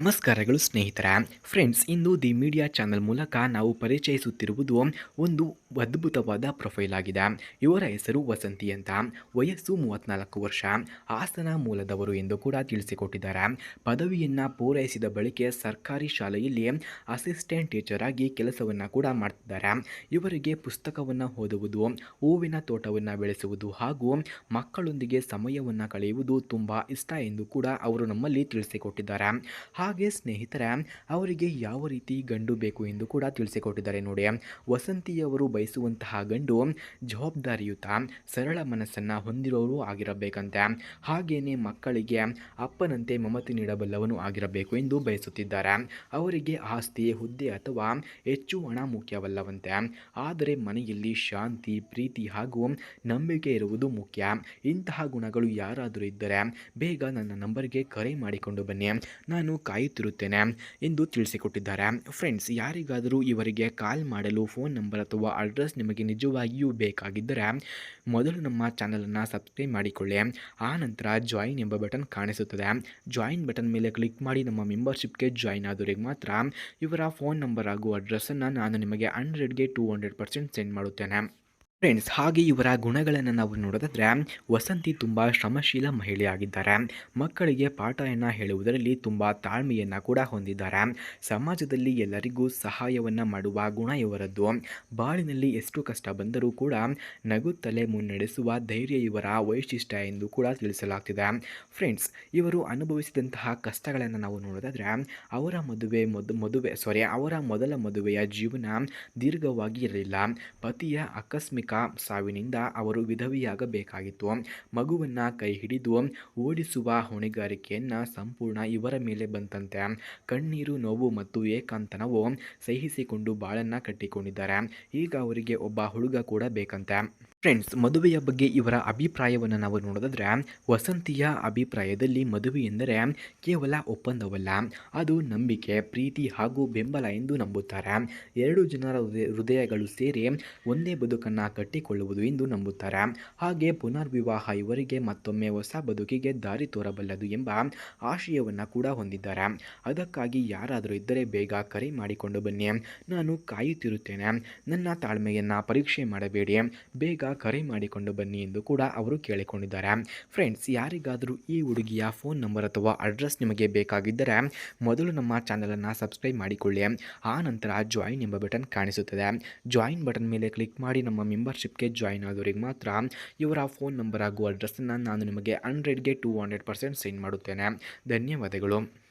ನಮಸ್ಕಾರಗಳು ಸ್ನೇಹಿತರ. ಫ್ರೆಂಡ್ಸ್ ಇಂದು ದಿ ಮೀಡಿಯಾ ಚಾನೆಲ್ ಮೂಲಕ ನಾವು ಪರಿಚಯಿಸುತ್ತಿರುವುದು ಒಂದು ಅದ್ಭುತವಾದ ಪ್ರೊಫೈಲ್ ಆಗಿದೆ. ಇವರ ಹೆಸರು ವಸಂತಿ ಅಂತ. ವಯಸ್ಸು ಮೂವತ್ತ್ನಾಲ್ಕು ವರ್ಷ. ಹಾಸನ ಮೂಲದವರು ಎಂದು ಕೂಡ ತಿಳಿಸಿಕೊಟ್ಟಿದ್ದಾರೆ. ಪದವಿಯನ್ನು ಪೂರೈಸಿದ ಬಳಿಕ ಸರ್ಕಾರಿ ಶಾಲೆಯಲ್ಲಿ ಅಸಿಸ್ಟೆಂಟ್ ಟೀಚರ್ ಆಗಿ ಕೆಲಸವನ್ನು ಕೂಡ ಮಾಡ್ತಿದ್ದಾರೆ. ಇವರಿಗೆ ಪುಸ್ತಕವನ್ನು ಓದುವುದು, ಹೂವಿನ ತೋಟವನ್ನು ಬೆಳೆಸುವುದು ಹಾಗೂ ಮಕ್ಕಳೊಂದಿಗೆ ಸಮಯವನ್ನು ಕಳೆಯುವುದು ತುಂಬ ಇಷ್ಟ ಎಂದು ಕೂಡ ಅವರು ನಮ್ಮಲ್ಲಿ ತಿಳಿಸಿಕೊಟ್ಟಿದ್ದಾರೆ. ಹಾಗೆ ಸ್ನೇಹಿತರೆ, ಅವರಿಗೆ ಯಾವ ರೀತಿ ಗಂಡು ಬೇಕು ಎಂದು ಕೂಡ ತಿಳಿಸಿಕೊಟ್ಟಿದ್ದಾರೆ ನೋಡಿ. ವಸಂತಿಯವರು ಬಯಸುವಂತಹ ಗಂಡು ಜವಾಬ್ದಾರಿಯುತ, ಸರಳ ಮನಸ್ಸನ್ನು ಹೊಂದಿರೋರು ಆಗಿರಬೇಕಂತೆ. ಹಾಗೆಯೇ ಮಕ್ಕಳಿಗೆ ಅಪ್ಪನಂತೆ ಮಮತೆ ನೀಡಬಲ್ಲವನು ಆಗಿರಬೇಕು ಎಂದು ಬಯಸುತ್ತಿದ್ದಾರೆ. ಅವರಿಗೆ ಆಸ್ತಿ, ಹುದ್ದೆ ಅಥವಾ ಹೆಚ್ಚು ಹಣ ಮುಖ್ಯವಲ್ಲವಂತೆ. ಆದರೆ ಮನೆಯಲ್ಲಿ ಶಾಂತಿ, ಪ್ರೀತಿ ಹಾಗೂ ನಂಬಿಕೆ ಇರುವುದು ಮುಖ್ಯ. ಇಂತಹ ಗುಣಗಳು ಯಾರಾದರೂ ಇದ್ದರೆ, ಬೇಗ ನನ್ನ ನಂಬರ್ಗೆ ಕರೆ ಮಾಡಿಕೊಂಡು ಬನ್ನಿ. ನಾನು ಕಾಯುತ್ತಿರುತ್ತೇನೆ ಎಂದು ತಿಳಿಸಿಕೊಟ್ಟಿದ್ದಾರೆ. ಫ್ರೆಂಡ್ಸ್ ಯಾರಿಗಾದರೂ ಇವರಿಗೆ ಕಾಲ್ ಮಾಡಲು ಫೋನ್ ನಂಬರ್ ಅಥವಾ ಅಡ್ರೆಸ್ ನಿಮಗೆ ನಿಜವಾಗಿಯೂ ಬೇಕಾಗಿದ್ದರೆ ಮೊದಲು ನಮ್ಮ ಚಾನಲನ್ನು ಸಬ್ಸ್ಕ್ರೈಬ್ ಮಾಡಿಕೊಳ್ಳಿ. ಆ ನಂತರ ಜಾಯಿನ್ ಎಂಬ ಬಟನ್ ಕಾಣಿಸುತ್ತದೆ. ಜಾಯಿನ್ ಬಟನ್ ಮೇಲೆ ಕ್ಲಿಕ್ ಮಾಡಿ ನಮ್ಮ ಮೆಂಬರ್ಶಿಪ್ಗೆ ಜಾಯಿನ್ ಆದವರಿಗೆ ಮಾತ್ರ ಇವರ ಫೋನ್ ನಂಬರ್ ಹಾಗೂ ಅಡ್ರೆಸ್ಸನ್ನು ನಾನು ನಿಮಗೆ ಹಂಡ್ರೆಡ್ಗೆ ಟೂ ಹಂಡ್ರೆಡ್ ಪರ್ಸೆಂಟ್ ಸೆಂಡ್ ಮಾಡುತ್ತೇನೆ. ಫ್ರೆಂಡ್ಸ್ ಹಾಗೆ ಇವರ ಗುಣಗಳನ್ನು ನಾವು ನೋಡೋದಾದರೆ, ವಸಂತಿ ತುಂಬ ಶ್ರಮಶೀಲ ಮಹಿಳೆಯಾಗಿದ್ದಾರೆ ಮಕ್ಕಳಿಗೆ ಪಾಠವನ್ನು ಹೇಳುವುದರಲ್ಲಿ ತುಂಬ ತಾಳ್ಮೆಯನ್ನು ಕೂಡ ಹೊಂದಿದ್ದಾರೆ. ಸಮಾಜದಲ್ಲಿ ಎಲ್ಲರಿಗೂ ಸಹಾಯವನ್ನು ಮಾಡುವ ಗುಣ ಇವರದ್ದು. ಬಾಳಿನಲ್ಲಿ ಎಷ್ಟು ಕಷ್ಟ ಬಂದರೂ ಕೂಡ ನಗುತ್ತಲೇ ಮುನ್ನಡೆಸುವ ಧೈರ್ಯ ಇವರ ವೈಶಿಷ್ಟ್ಯ ಎಂದು ಕೂಡ ತಿಳಿಸಲಾಗ್ತಿದೆ. ಫ್ರೆಂಡ್ಸ್ ಇವರು ಅನುಭವಿಸಿದಂತಹ ಕಷ್ಟಗಳನ್ನು ನಾವು ನೋಡೋದಾದರೆ, ಅವರ ಮದುವೆ ಮದು, ಮದುವೆ ಸಾರಿ ಅವರ ಮೊದಲ ಮದುವೆಯ ಜೀವನ ದೀರ್ಘವಾಗಿ ಇರಲಿಲ್ಲ. ಪತಿಯ ಆಕಸ್ಮಿಕ ಸಾವಿನಿಂದ ಅವರು ವಿಧವಿಯಾಗಬೇಕಾಗಿತ್ತು. ಮಗುವನ್ನು ಕೈ ಹಿಡಿದು ಓಡಿಸುವ ಹೊಣೆಗಾರಿಕೆಯನ್ನು ಸಂಪೂರ್ಣ ಇವರ ಮೇಲೆ ಬಂತಂತೆ. ಕಣ್ಣೀರು, ನೋವು ಮತ್ತು ಏಕಾಂತನವು ಸಹಿಸಿಕೊಂಡು ಬಾಳನ್ನು ಕಟ್ಟಿಕೊಂಡಿದ್ದಾರೆ. ಈಗ ಅವರಿಗೆ ಒಬ್ಬ ಹುಡುಗ ಕೂಡ ಬೇಕಂತೆ. ಫ್ರೆಂಡ್ಸ್ ಮದುವೆಯ ಬಗ್ಗೆ ಇವರ ಅಭಿಪ್ರಾಯವನ್ನು ನಾವು ನೋಡೋದಾದರೆ, ವಸಂತಿಯ ಅಭಿಪ್ರಾಯದಲ್ಲಿ ಮದುವೆ ಎಂದರೆ ಕೇವಲ ಒಪ್ಪಂದವಲ್ಲ, ಅದು ನಂಬಿಕೆ, ಪ್ರೀತಿ ಹಾಗೂ ಬೆಂಬಲ ಎಂದು ನಂಬುತ್ತಾರೆ. ಎರಡು ಜನರ ಹೃದಯ ಹೃದಯಗಳು ಸೇರಿ ಒಂದೇ ಬದುಕನ್ನು ಕಟ್ಟಿಕೊಳ್ಳುವುದು ಎಂದು ನಂಬುತ್ತಾರೆ. ಹಾಗೆ ಪುನರ್ವಿವಾಹ ಇವರಿಗೆ ಮತ್ತೊಮ್ಮೆ ಹೊಸ ಬದುಕಿಗೆ ದಾರಿ ತೋರಬಲ್ಲದು ಎಂಬ ಆಶಯವನ್ನು ಕೂಡ ಹೊಂದಿದ್ದಾರೆ. ಅದಕ್ಕಾಗಿ ಯಾರಾದರೂ ಇದ್ದರೆ ಬೇಗ ಕರೆ ಮಾಡಿಕೊಂಡು ಬನ್ನಿ. ನಾನು ಕಾಯುತ್ತಿರುತ್ತೇನೆ. ನನ್ನ ತಾಳ್ಮೆಯನ್ನು ಪರೀಕ್ಷೆ ಮಾಡಬೇಡಿ. ಬೇಗ ಕರೆ ಮಾಡಿಕೊಂಡು ಬನ್ನಿ ಎಂದು ಕೂಡ ಅವರು ಕೇಳಿಕೊಂಡಿದ್ದಾರೆ. ಫ್ರೆಂಡ್ಸ್, ಯಾರಿಗಾದರೂ ಈ ಹುಡುಗಿಯ ಫೋನ್ ನಂಬರ್ ಅಥವಾ ಅಡ್ರೆಸ್ ನಿಮಗೆ ಬೇಕಾಗಿದ್ದರೆ ಮೊದಲು ನಮ್ಮ ಚಾನಲನ್ನು ಸಬ್ಸ್ಕ್ರೈಬ್ ಮಾಡಿಕೊಳ್ಳಿ. ಆ ನಂತರ ಜಾಯಿನ್ ಎಂಬ ಬಟನ್ ಕಾಣಿಸುತ್ತದೆ. ಜಾಯಿನ್ ಬಟನ್ ಮೇಲೆ ಕ್ಲಿಕ್ ಮಾಡಿ ನಮ್ಮ ಮೆಂಬರ್ಶಿಪ್ಗೆ ಜಾಯಿನ್ ಆದವರಿಗೆ ಮಾತ್ರ ಇವರ ಫೋನ್ ನಂಬರ್ ಹಾಗೂ ಅಡ್ರೆಸ್ಸನ್ನು ನಾನು ನಿಮಗೆ ಹಂಡ್ರೆಡ್ಗೆ ಟೂ ಹಂಡ್ರೆಡ್ ಪರ್ಸೆಂಟ್ ಸೆಂಡ್ ಮಾಡುತ್ತೇನೆ. ಧನ್ಯವಾದಗಳು.